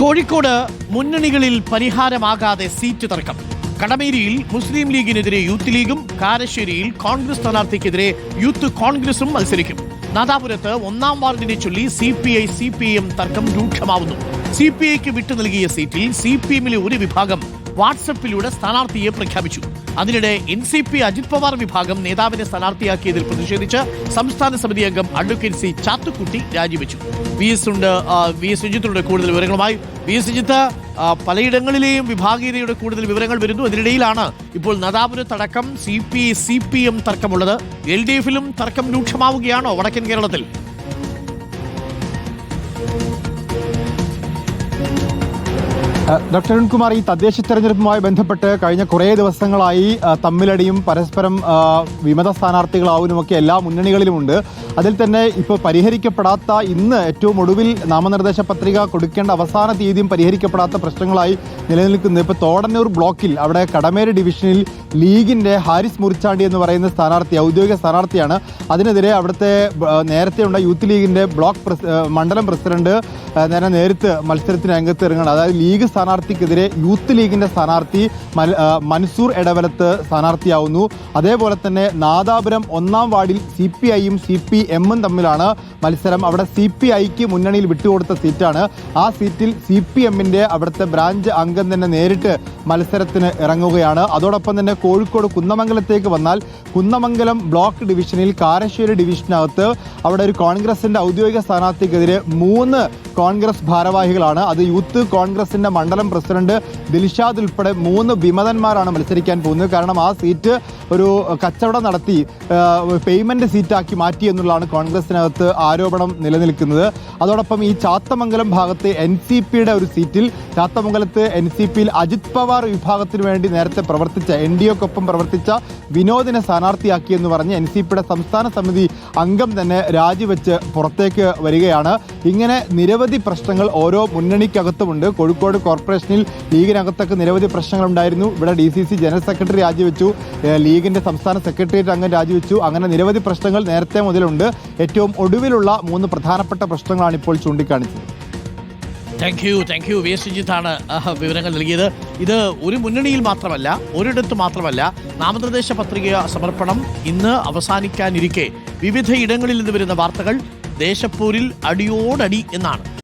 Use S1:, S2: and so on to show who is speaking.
S1: Kozhikode മുന്നണികളിൽ പരിഹാരമാകാതെ seat തർക്കം. കടമേരിയിൽ മുസ്ലിം ലീഗിനെതിരെ youth ലീഗും കാരശ്ശേരിയിൽ Congress സ്ഥാനാർത്ഥിക്കെതിരെ youth കോൺഗ്രസും മത്സരിക്കും. നാദാപുരത്ത് ഒന്നാം വാർഡിനെ ചൊല്ലി C P I C P M തർക്കം രൂക്ഷമാവുന്നു. സി പി ഐക്ക് വിട്ടു നൽകിയ സീറ്റിൽ സി പി എമ്മിലെ ഒരു വിഭാഗം വാട്സപ്പിലൂടെ സ്ഥാനാർത്ഥിയെ പ്രഖ്യാപിച്ചു. അതിനിടെ N C P Ajit Pawar വിഭാഗം നേതാവിനെ സ്ഥാനാർത്ഥിയാക്കിയതിൽ പ്രതിഷേധിച്ച് സംസ്ഥാന സമിതി അംഗം അഡ്വക്കേറ്റ് സി ചാത്തുക്കുട്ടി രാജിവെച്ചു. വി എസ് ഉണ്ട് വി എസ് സുജിത്തുണ്ട് കൂടുതൽ വിവരങ്ങളുമായി. വി എസ് സുജിത്ത് പലയിടങ്ങളിലെയും വിഭാഗീയതയുടെ കൂടുതൽ വിവരങ്ങൾ വരുന്നു. അതിനിടയിലാണ് ഇപ്പോൾ നദാപുരത്തടക്കം C P I C P തർക്കമുള്ളത്. L D എഫിലും തർക്കം രൂക്ഷമാവുകയാണോ വടക്കൻ കേരളത്തിൽ?
S2: ഡോക്ടർ അരുൺകുമാർ ഈ തദ്ദേശ തെരഞ്ഞെടുപ്പുമായി ബന്ധപ്പെട്ട് കഴിഞ്ഞ കുറേ ദിവസങ്ങളായി തമ്മിലടിയും പരസ്പരം വിമത സ്ഥാനാർത്ഥികളാവുന്നുമൊക്കെ എല്ലാ മുന്നണികളിലുമുണ്ട്. അതിൽ തന്നെ ഇപ്പോൾ പരിഹരിക്കപ്പെടാത്ത ഇന്ന് ഏറ്റവും ഒടുവിൽ നാമനിർദ്ദേശ പത്രിക കൊടുക്കേണ്ട അവസാന തീയതിയും പരിഹരിക്കപ്പെടാത്ത പ്രശ്നങ്ങളായി നിലനിൽക്കുന്നത് ഇപ്പോൾ തോടന്നൂർ ബ്ലോക്കിൽ. അവിടെ കടമേരി ഡിവിഷനിൽ ലീഗിന്റെ ഹാരിസ് മുറിച്ചാണ്ടി എന്ന് പറയുന്ന സ്ഥാനാർത്ഥി ഔദ്യോഗിക സ്ഥാനാർത്ഥിയാണ്. അതിനെതിരെ അവിടുത്തെ നേരത്തെയുള്ള യൂത്ത് ലീഗിന്റെ ബ്ലോക്ക് മണ്ഡലം പ്രസിഡന്റ് നേരെ നേരിട്ട് മത്സരത്തിന് രംഗത്ത് ഇറങ്ങണം അതായത് ലീഗ് സ്ഥാനാർത്ഥിക്കെതിരെ യൂത്ത് ലീഗിന്റെ സ്ഥാനാർത്ഥി മൻസൂർ ഇടവലത്ത് സ്ഥാനാർത്ഥിയാവുന്നു. അതേപോലെ തന്നെ നാദാപുരം ഒന്നാം വാർഡിൽ സി പി ഐയും സി പി എമ്മും തമ്മിലാണ് മത്സരം. അവിടെ സി പി ഐക്ക് മുന്നണിയിൽ വിട്ടുകൊടുത്ത സീറ്റാണ്. ആ സീറ്റിൽ സി പി എമ്മിന്റെ അവിടുത്തെ ബ്രാഞ്ച് അംഗം തന്നെ നേരിട്ട് മത്സരത്തിന് ഇറങ്ങുകയാണ്. അതോടൊപ്പം തന്നെ കോഴിക്കോട് കുന്നമംഗലത്തേക്ക് വന്നാൽ കുന്നമംഗലം ബ്ലോക്ക് ഡിവിഷനിൽ കാരശ്ശേരി ഡിവിഷനകത്ത് അവിടെ ഒരു കോൺഗ്രസിന്റെ ഔദ്യോഗിക സ്ഥാനാർത്ഥിക്കെതിരെ മൂന്ന് കോൺഗ്രസ് ഭാരവാഹികളാണ്. അത് യൂത്ത് കോൺഗ്രസിന്റെ മണ്ഡലം പ്രസിഡന്റ് ദിൽഷാദ് ഉൾപ്പെടെ മൂന്ന് വിമതന്മാരാണ് മത്സരിക്കാൻ പോകുന്നത്. കാരണം ആ സീറ്റ് ഒരു കച്ചവടം നടത്തി പേയ്മെന്റ് സീറ്റാക്കി മാറ്റി എന്നുള്ളതാണ് കോൺഗ്രസിനകത്ത് ആരോപണം നിലനിൽക്കുന്നത്. അതോടൊപ്പം ഈ ചാത്തമംഗലം ഭാഗത്ത് എൻ സി പിയുടെ ഒരു സീറ്റിൽ ചാത്തമംഗലത്ത് എൻ സി പിയിൽ അജിത് പവാർ വിഭാഗത്തിന് വേണ്ടി നേരത്തെ പ്രവർത്തിച്ച എൻ ഡി എക്കൊപ്പം പ്രവർത്തിച്ച വിനോദിനെ സ്ഥാനാർത്ഥിയാക്കി എന്ന് പറഞ്ഞ് എൻ സി പിയുടെ സംസ്ഥാന സമിതി അംഗം തന്നെ രാജിവെച്ച് പുറത്തേക്ക് വരികയാണ്. ഇങ്ങനെ നിരവധി പ്രശ്നങ്ങൾ ഓരോ മുന്നണിക്കകത്തുമുണ്ട്. കോഴിക്കോട് കോർപ്പറേഷനിൽ ലീഗിനകത്തൊക്കെ നിരവധി പ്രശ്നങ്ങൾ ഉണ്ടായിരുന്നു ഇവിടെ D C C general secretary രാജിവെച്ചു. ലീഗിന്റെ സംസ്ഥാന സെക്രട്ടേറിയറ്റ് അംഗം രാജിവെച്ചു. അങ്ങനെ നിരവധി പ്രശ്നങ്ങൾ നേരത്തെ മുതലുണ്ട്. ഏറ്റവും ഒടുവിലുള്ള മൂന്ന് പ്രധാനപ്പെട്ട പ്രശ്നങ്ങളാണ് ഇപ്പോൾ ചൂണ്ടിക്കാണിച്ചത്.
S1: Thank you thank you V S സുജിത്താണ് വിവരങ്ങൾ നൽകിയത്. ഇത് ഒരു മുന്നണിയിൽ മാത്രമല്ല ഒരിടത്ത് മാത്രമല്ല നാമനിർദ്ദേശ പത്രിക സമർപ്പണം ഇന്ന് അവസാനിക്കാനിരിക്കെ. വിവിധ ഇടങ്ങളിൽ നിന്ന് വരുന്ന വാർത്തകൾ ദേശപ്പൂരിൽ അടിയോടടി എന്നാണ്.